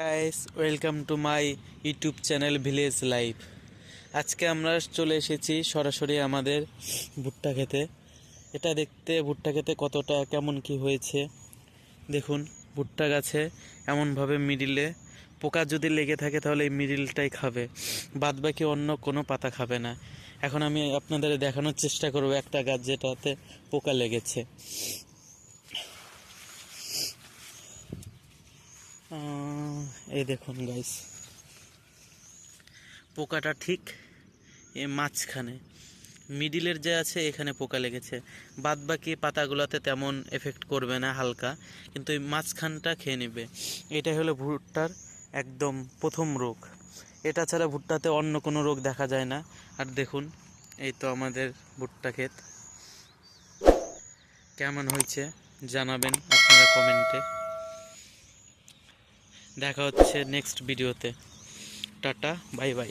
Guys welcome to my YouTube channel village life আজকে আমরা চলে এসেছি সরাসরি আমাদের ভুট্টা খেতে। এটা দেখতে ভুট্টা খেতে কতটা কেমন কি হয়েছে। দেখুন ভুট্টা গাছে এমনভাবে মিডিলে পোকা যদি লেগে থাকে তাহলে এই মিডিলটাই খাবে। বাদ বাকি অন্য কোনো পাতা খাবে না। এখন আমি আপনাদের দেখানোর চেষ্টা করব একটা গাছ যেটাতে পোকা লেগেছে। আহ, এই দেখুন গাইস পোকাটা ঠিক এ মাঝখানে। মিডিলের যে আছে, এখানে পোকা লেগেছে। বাদ বাকি পাতাগুলোতে তেমন এফেক্ট করবে না হালকা, কিন্তু এই মাঝখানটা খেয়ে নেবে। এটাই হলো ভুট্টার একদম প্রথম রোগ। এটা ছাড়া ভুট্টাতে অন্য কোনো রোগ দেখা যায় না। আর দেখুন, এই তো আমাদের ভুট্টা ক্ষেত। কেমন হয়েছে জানাবেন আপনারা কমেন্টে। দেখা হচ্ছে নেক্সট ভিডিওতে টাটা বাই বাই